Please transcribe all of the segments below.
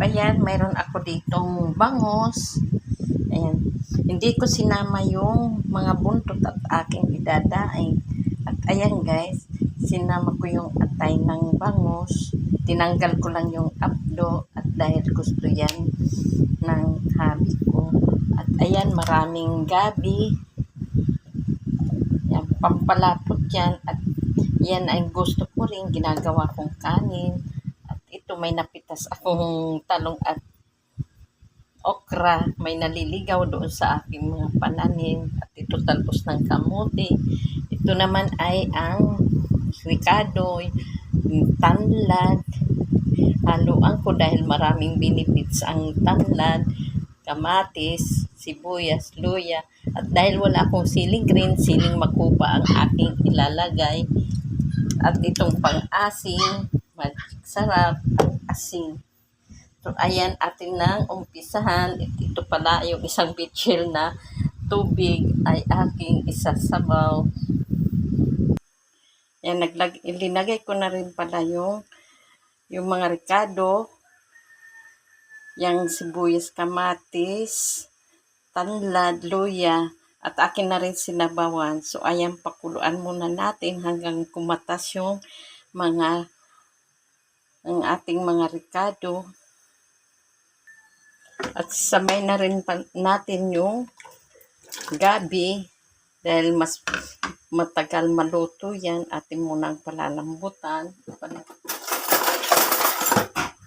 ayan, mayroon ako ditong bangos. Ayan. Hindi ko sinama yung mga buntot at aking idadaing. At ayan guys, sinama ko yung atay ng bangos. Tinanggal ko lang yung apdo at dahil gusto yan ng habi ko. At ayan, maraming gabi. Yan, pampalapot yan. At yan ay gusto ko rin, ginagawa kong kanin. At ito may napitas akong talong at okra, may naliligaw doon sa aking mga pananim at ito talbos ng kamote. Ito naman ay ang ricado, tanlad. Haluan ko dahil maraming benefits ang tanlad, kamatis, sibuyas, luya. At dahil wala akong siling green, siling makupa ang aking ilalagay. At itong pang-asin, magic sarap at asin. So, ayan, atin nang umpisahan. Ito pala yung isang bitchil na tubig ay aking isasabaw. Yan, naglag, ilinagay ko na rin pala yung, yung mga ricado, yung sibuyas kamatis, tanlad, luya, at akin na rin sinabawan. So, ayan, pakuluan muna natin hanggang kumatas yung mga ang ating mga ricado. At samay na rin natin yung gabi dahil mas matagal maluto yan. Atin munang palalambutan.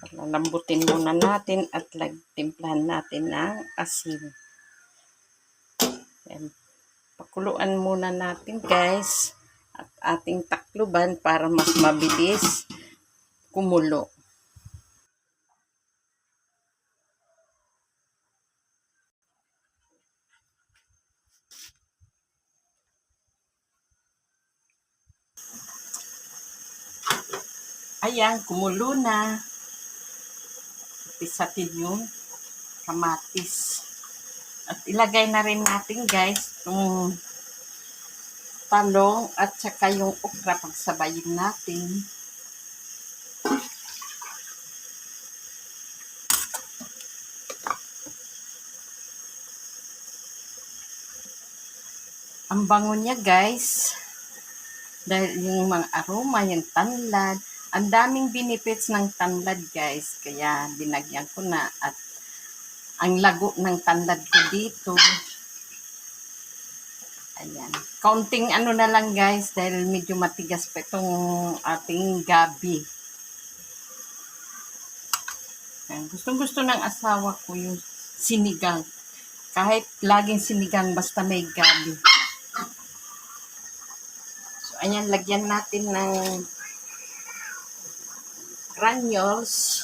Palalambutin muna natin at lagtimplahan natin ng asin. Yan. Pakuluan muna natin guys at ating takluban para mas mabilis kumulo. Ayan, kumulo na. Pisatin yung kamatis. At ilagay na rin natin guys yung talong at saka yung okra pagsabayin natin. Ang bango niya guys. Dahil yung mga aroma, yung tanlad. Ang daming benefits ng tanlad guys. Kaya binagyan ko na at ang lago ng tanlad ko dito. Ayan. Kaunting ano na lang guys dahil medyo matigas pa itong ating gabi. Ayan. Gustong gusto ng asawa ko yung sinigang. Kahit laging sinigang basta may gabi. Ayan, lagyan natin ng granules.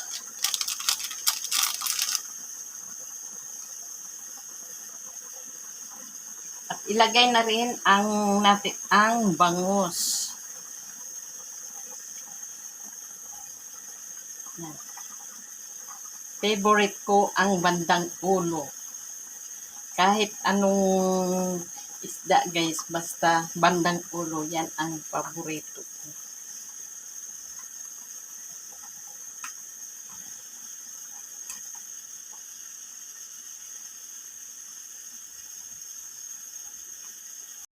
At ilagay na rin ang natin ang bangus. Favorite ko ang bandang ulo. Kahit anong isda guys, basta bandang ulo, yan ang paborito.